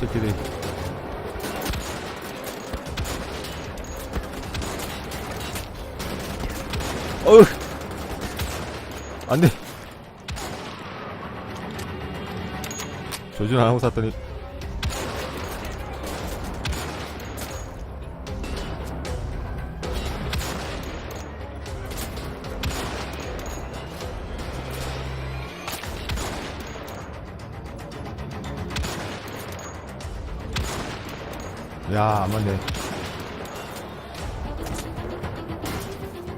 새끼들이. 어휴! 안 돼! 조준 안 하고 샀더니. 야, 안 맞네.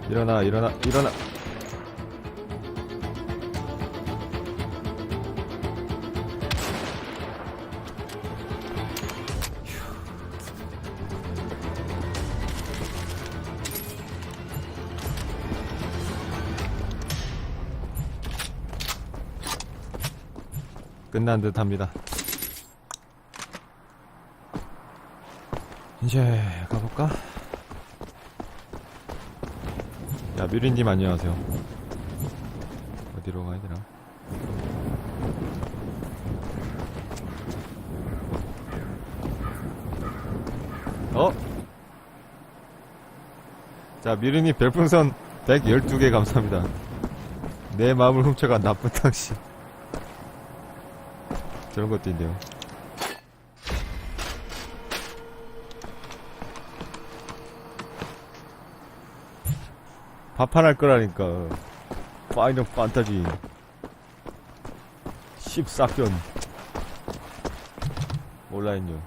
일어나, 일어나, 일어나. 끝난 듯 합니다. 이제 가볼까? 야, 뮤리님 안녕하세요. 어디로 가야 되나? 어? 자, 뮤리님 별풍선 112개 감사합니다. 내 마음을 훔쳐간 나쁜 당신. 저런 것도 있네요. 파판할 거라니까. 파이널 판타지. 14편. 온라인요.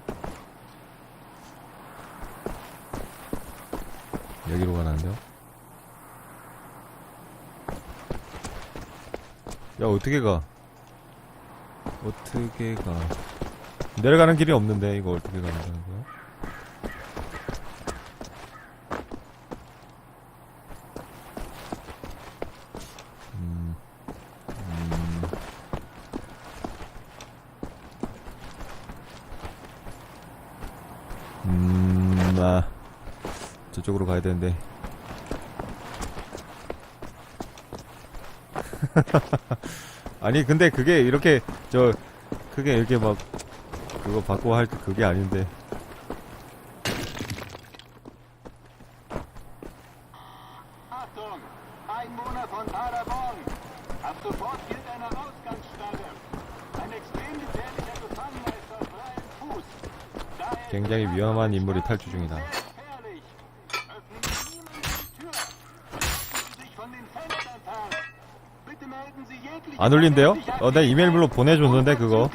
여기로 가나는데요? 야, 어떻게 가? 어떻게 가? 내려가는 길이 없는데, 이거 어떻게 가는 거야? 음, 음. 음, 아, 저쪽으로 가야 되는데. 아니, 근데 그게 이렇게, 저, 그게 이렇게 막, 그거 받고 할때 그게 아닌데. 굉장히 위험한 인물이 탈주 중이다. 안 울린대요? 어, 내 이메일로 보내줬는데, 그거.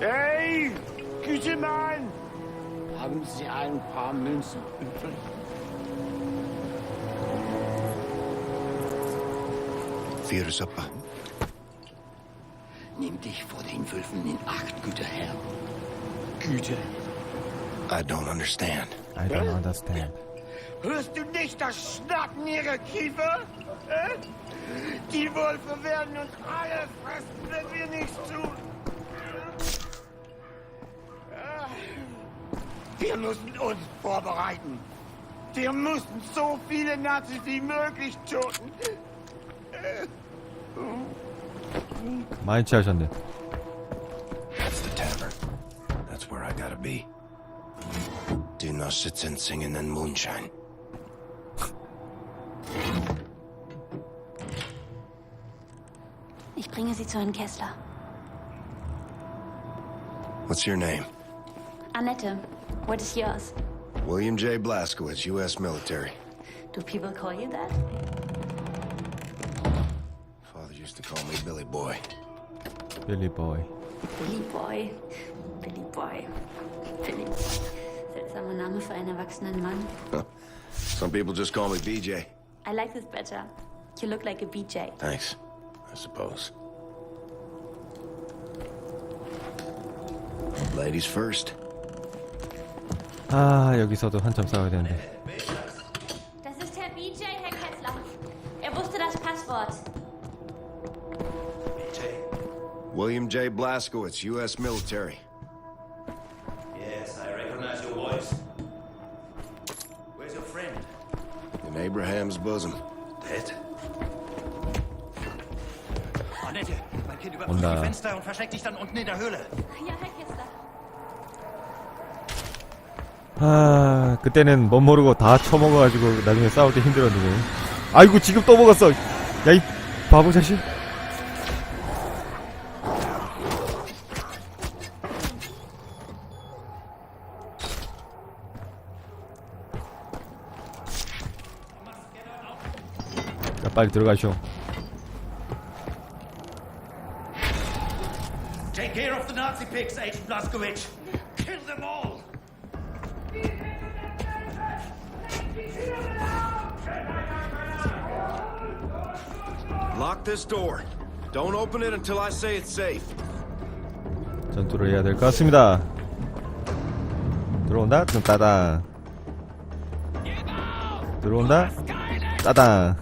Hey, Gütemann! Haben Sie ein paar Münzen übrig? Suppe. Nimm dich vor den Wölfen in Acht, guter Herr. Güte. I don't understand. I don't understand. Hörst du nicht das Schnappen ihrer Kiefer? Äh? Die Wölfe werden uns alle fressen, wenn wir nichts tun. Wir müssen uns vorbereiten. Wir müssen so viele Nazis wie möglich töten. 많이 취하셨네. That's the tavern. That's where I gotta be. Do not sit and sing in the moonshine. Ich bringe Sie zu Herrn Kessler. What's your name? Annette, what is yours? William J. Blaskowitz, U.S. military. Do people call you that? Father used to call me Billy Boy. 빌리 보이. Billy Boy. Billy Boy. Billy. Seltsamer Name für einen erwachsenen Mann. Some people just call me BJ. I like this better. You look like a BJ. Thanks, I suppose. Ladies first. 아, 여기서도 한참 싸워야 되는데. William J. Blaskowitz, U.S. military. Yes, I recognize your voice. Where's your friend? In Abraham's bosom. Dead? Annette, mein Kind überprüft die äh, Fenster und versteckt dich dann unten in der Höhle. Ja, Herr Kessler. 아, 그때는 못 모르고 다 처먹어가지고 나중에 싸울 때 힘들었는데. 아이고, 지금 또 먹었어! 야, 이 바보 자식! 빨리 들어가시오. Take care of the Nazi pigs, Agent Blaskowitz. Kill them all. Lock this door. Don't open it until I say it's safe. 전투를 해야 될 것 같습니다. 들어온다? 따당. 들어온다? 따당.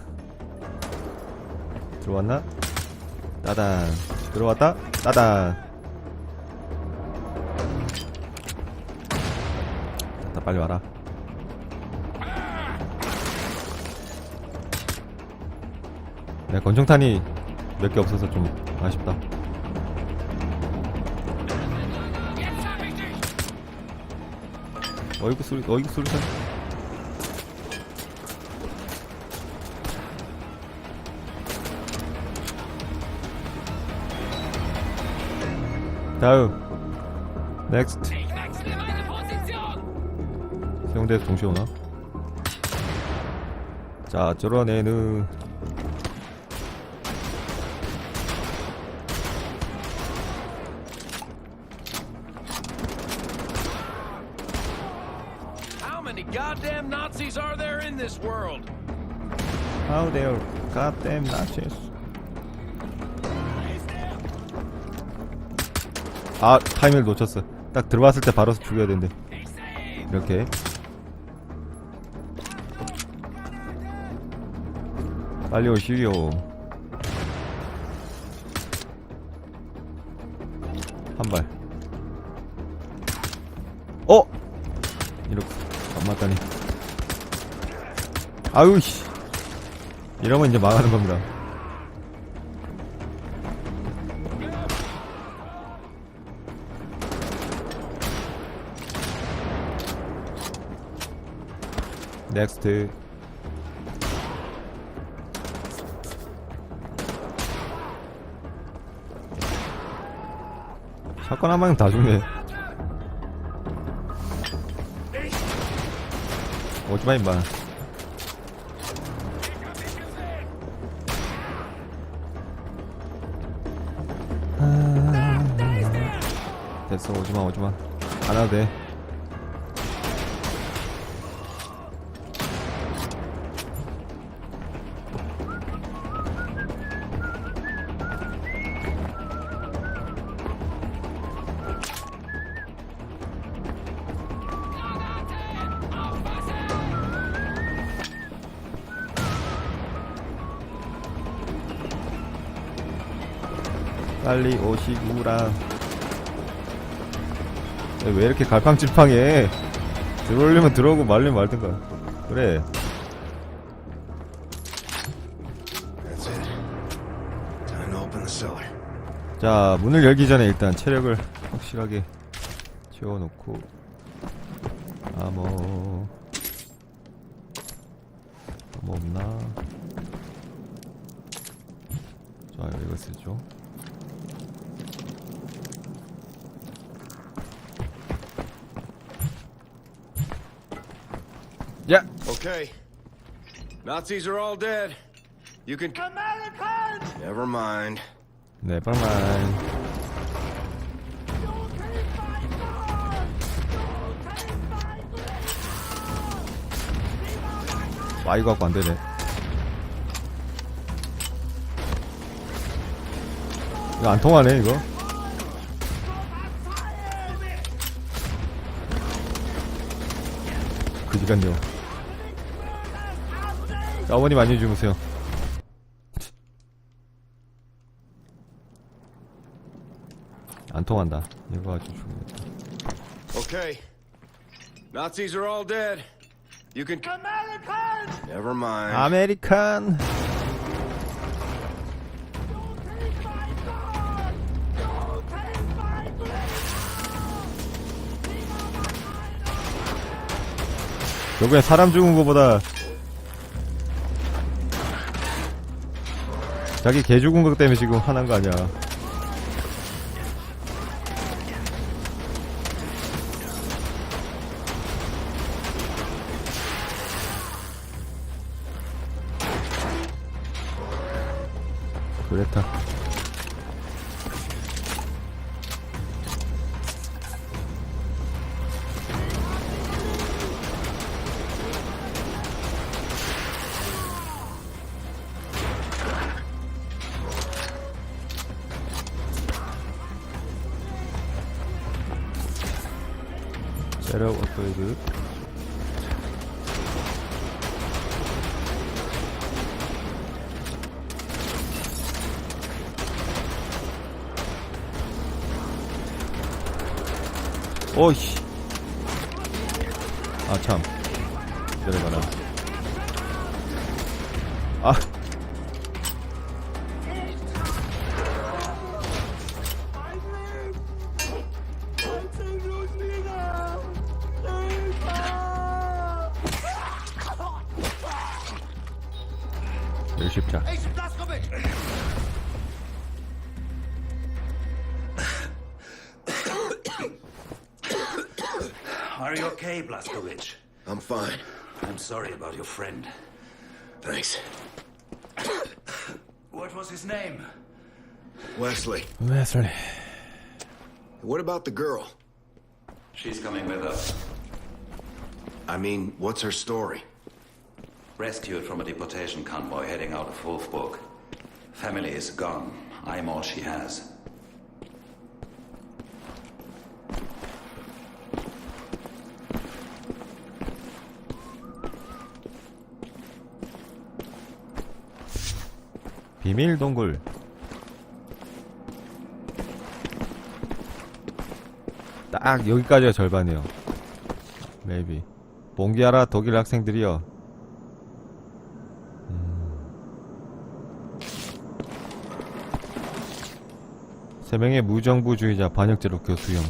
들어왔나? 따당. 들어왔다? 따당. 다 빨리 와라. 네, 권총탄이 몇 개 없어서 좀 아쉽다. 어이구 소리 어이구 소리 다 다음 넥스트 세운대에서 동시에 오나? 자 저런 애는 How many goddamn Nazis are there in this world? How dare goddamn Nazis 아 타이밍을 놓쳤어. 딱 들어왔을 때 바로 죽여야 된대. 이렇게. 빨리 오시오. 한발. 어? 이렇게. 안 맞다니. 아유 씨. 이러면 이제 망하는 겁니다 넥스트. 사건 한 방에 다 죽네. 오지마 임마. 됐어 오지마 오지마. 안 와도 돼 빨리 오시구라 왜 이렇게 갈팡질팡해? 들어오려면 들어오고 말려면 말든가. 그래. 자 문을 열기 전에 일단 체력을 확실하게 채워놓고. 아뭐 뭐 없나? 자 이거 쓰죠 야 Okay. Nazis are all dead. You can. Americans! Never mind. 네버마인 와 이거 갖고 안 되네 이거 안 통하네 이거 그지간요 자 어머님 안녕히 주무세요 안 통한다. 이거 아주 죽겠다. Okay. Nazis are all dead. You can. Americans! Never mind. 아메리칸. 결국엔 사람 죽은 거보다 자기 개 죽은 것 때문에 지금 화난 거 아니야. 그랬다. 그레이드 오이씨. 아참. 내려가라. 아 Are you okay, Blaskovich? I'm fine. I'm sorry about your friend. Thanks. What was his name? Wesley. Wesley. What about the girl? She's coming with us. I mean, what's her story? Rescued from a deportation convoy heading out of Wolfsburg. Family is gone. I'm all she has. 비밀 동굴. 딱 여기까지가 절반이요. 메이비 봉기하라 독일 학생들이여 음. 세 명의 무정부주의자 반역죄로 교수형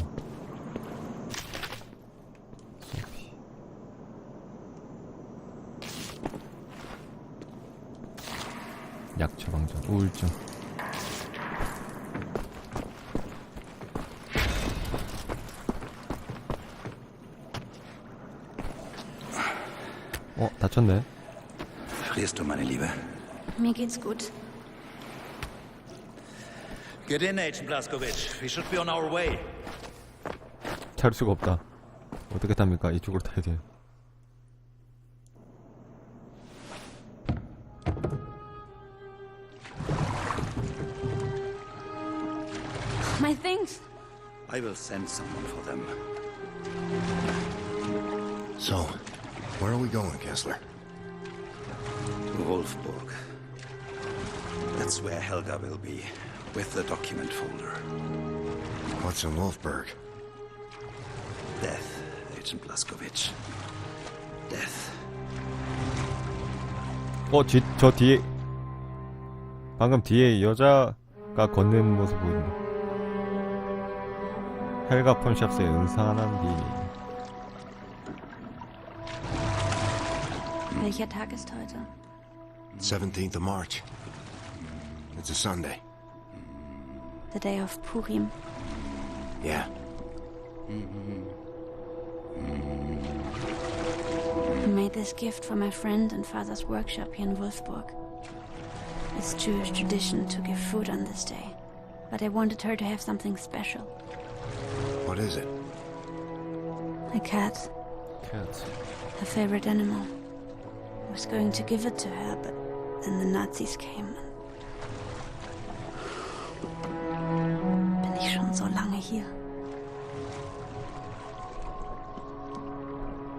약 처방전 우울증 어 다쳤네 Frierst du, meine Liebe? Mir geht's gut. Get in, Agent Blaskovich. We should be on our way. 탈 수가 없다 어떻게 탑니까 이쪽으로 타야 돼요 My things! I will send someone for them. So, where are we going, Kessler? To Wolfburg. That's where Helga will be, with the document folder. What's in Wolfburg? Death, Agent Blaskovich. Death. 어, 뒤, 저 뒤에 방금 뒤에 여자가 걷는 모습 보인다. 헬가 폰샵스의 은산한 비. Welcher Tag ist heute? 17th of March. It's a Sunday. The day of Purim. Yeah. I made this gift for my friend and father's workshop here in Wolfburg. It's Jewish tradition to give food on this day, but I wanted her to have something special. What is it? A cat, Cat. her favorite animal. I was going to give it to her, but then the Nazis came. Bin ich schon so lange hier?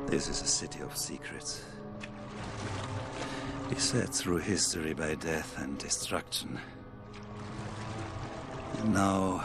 This is a city of secrets. Beset through history by death and destruction. And now,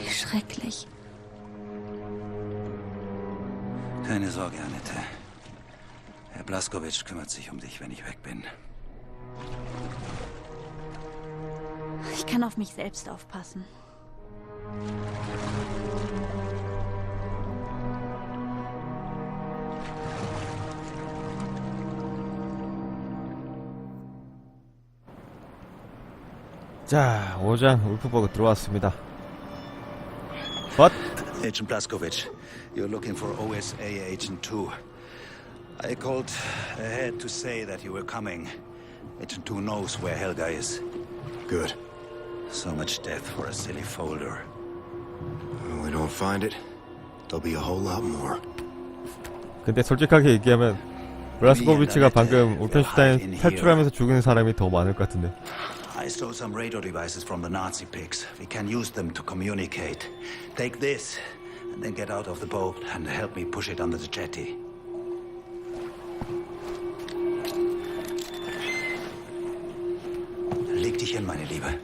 Wie schrecklich. Keine Sorge, Annette. Herr Blaskowitsch kümmert sich um dich, wenn ich weg bin. Ich kann auf mich selbst aufpassen. 자, 5장 울프버그 들어왔습니다. What? Agent Blaskowitsch, you're looking for OSA Agent 2. I called ahead to say that you were coming. Agent 2 knows where Helga is. Good. So much death for a silly folder. When we don't find it, there'll be a whole lot more. 근데 솔직하게 얘기하면 블라스코비치가 방금 울펜슈타인 탈출하면서 죽은 사람이 더 많을 것 같은데. I stole some radio devices from the Nazi pigs. We can use them to communicate. Take this, and then get out of the boat and help me push it under the jetty. Leg dich hin, meine Liebe.